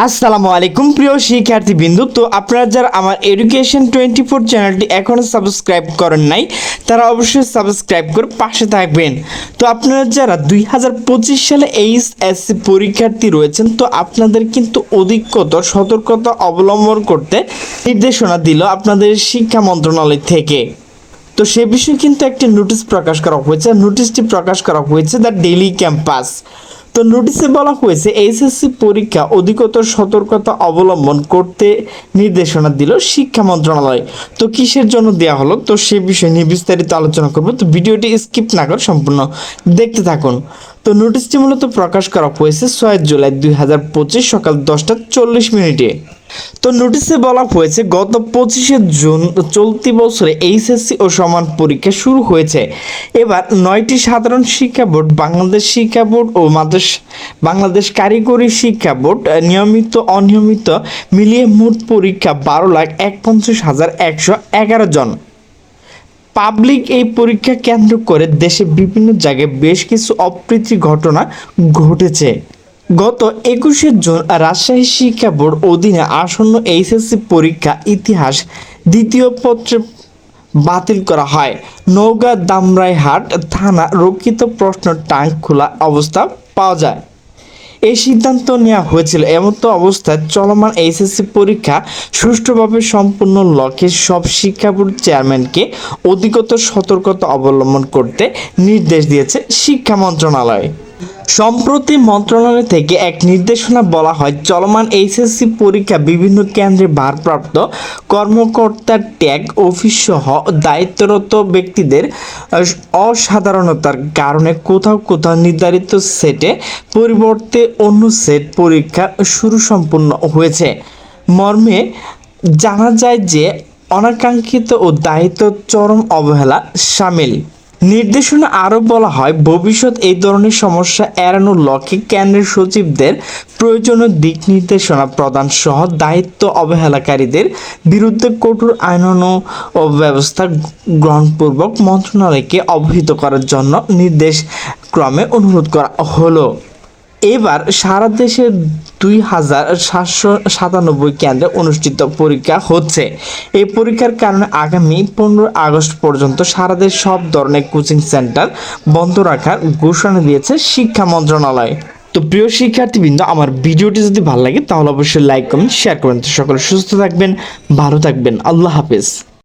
আসসালামু আলাইকুম প্রিয় শিক্ষার্থী বিন্দু। তো আপনারা যারা আমার এডুকেশন টোয়েন্টি ফোর চ্যানেলটি এখনও সাবস্ক্রাইব করেন নাই, তারা অবশ্যই সাবস্ক্রাইব করে পাশে থাকবেন। তো আপনারা যারা দুই হাজার পঁচিশ সালে এইচ এসসি পরীক্ষার্থী রয়েছেন, তো আপনাদের কিন্তু অধিকতর সতর্কতা অবলম্বন করতে নির্দেশনা দিল আপনাদের শিক্ষা মন্ত্রণালয় থেকে। তো সে বিষয়ে কিন্তু একটি নোটিশ প্রকাশ করা হয়েছে। নোটিশটি প্রকাশ করা হয়েছে দ্য ডেইলি ক্যাম্পাস। তো নোটিশে বলা হয়েছে এইচএসসি পরীক্ষা অধিকতর সতর্কতা অবলম্বন করতে নির্দেশনা দিল শিক্ষা মন্ত্রণালয়। তো কিসের জন্য দেওয়া হলো? তো সে বিষয় নিয়ে বিস্তারিত আলোচনা করব। তো ভিডিওটি স্কিপ না করে সম্পূর্ণ দেখতে থাকুন। তো নোটিশটি মূলত প্রকাশ করা হয়েছে ছয় জুলাই দুই হাজার পঁচিশ সকাল দশটা চল্লিশ মিনিটে। তো নোটিশে বলা হয়েছে, গত পঁচিশে জুন চলতি বছরে এইচএসসি ও সমান পরীক্ষা শুরু হয়েছে। এবার নয়টি সাধারণ শিক্ষা বোর্ড, বাংলাদেশ শিক্ষা বোর্ড ও মাদ্রাস, বাংলাদেশ কারিগরি শিক্ষা বোর্ড নিয়মিত, অনিয়মিত মিলিয়ে মোট পরীক্ষা বারো লাখ এক পঞ্চাশ হাজার একশো এগারো জন। পাবলিক এই পরীক্ষা কেন্দ্র করে দেশে বিভিন্ন জায়গায় বেশ কিছু অপ্রীতি ঘটনা ঘটেছে। গত একুশে জুন রাজশাহী শিক্ষা বোর্ড অধীনে আসন্ন এইচএসসি পরীক্ষা ইতিহাস দ্বিতীয় পত্রে বাতিল করা হয়। নওগাঁ দামরাইহাট থানা রক্ষিত প্রশ্ন ট্যাঙ্ক খোলা অবস্থা পাওয়া যায়। এই সিদ্ধান্ত নেওয়া হয়েছিল। এমন তো অবস্থায় চলমান এইচএসসি পরীক্ষা সুষ্ঠুভাবে সম্পূর্ণ লক্ষ্যে সব শিক্ষা বোর্ড চেয়ারম্যানকে অধিকতর সতর্কতা অবলম্বন করতে নির্দেশ দিয়েছে শিক্ষা মন্ত্রণালয়। সম্প্রতি মন্ত্রণালয় থেকে এক নির্দেশনা বলা হয়, চলমান এইচএসসি পরীক্ষা বিভিন্ন কেন্দ্রে ভারপ্রাপ্ত কর্মকর্তার ট্যাগ অফিস সহ দায়িত্বরত ব্যক্তিদের অসাধারণতার কারণে কোথাও কোথাও নির্ধারিত সেটে পরিবর্তে অন্য সেট পরীক্ষা শুরু সম্পূর্ণ হয়েছে। মর্মে জানা যায় যে, অনাকাঙ্ক্ষিত ও দায়িত্ব চরম অবহেলা সামিল। নির্দেশনা আরও বলা হয়, ভবিষ্যৎ এই ধরনের সমস্যা এড়ানোর লক্ষ্যে কেন্দ্রের সচিবদের প্রয়োজনীয় দিক নির্দেশনা প্রদান সহ দায়িত্ব অবহেলাকারীদের বিরুদ্ধে কঠোর আইনানু ও ব্যবস্থা গ্রহণপূর্বক মন্ত্রণালয়কে অবহিত করার জন্য নির্দেশ ক্রমে অনুরোধ করা হলো। এবার সারা দেশে দুই হাজার সাতশো সাতানব্বই কেন্দ্রে অনুষ্ঠিত পরীক্ষা হচ্ছে। এই পরীক্ষার কারণে আগামী পনেরো আগস্ট পর্যন্ত সারা দেশ সব ধরনের কোচিং সেন্টার বন্ধ রাখার ঘোষণা দিয়েছে শিক্ষা মন্ত্রণালয়। তো প্রিয় শিক্ষার্থীবৃন্দ, আমার ভিডিওটি যদি ভালো লাগে তাহলে অবশ্যই লাইক, কমেন্ট শেয়ার করবেন। তো সকলে সুস্থ থাকবেন, ভালো থাকবেন। আল্লাহ হাফেজ।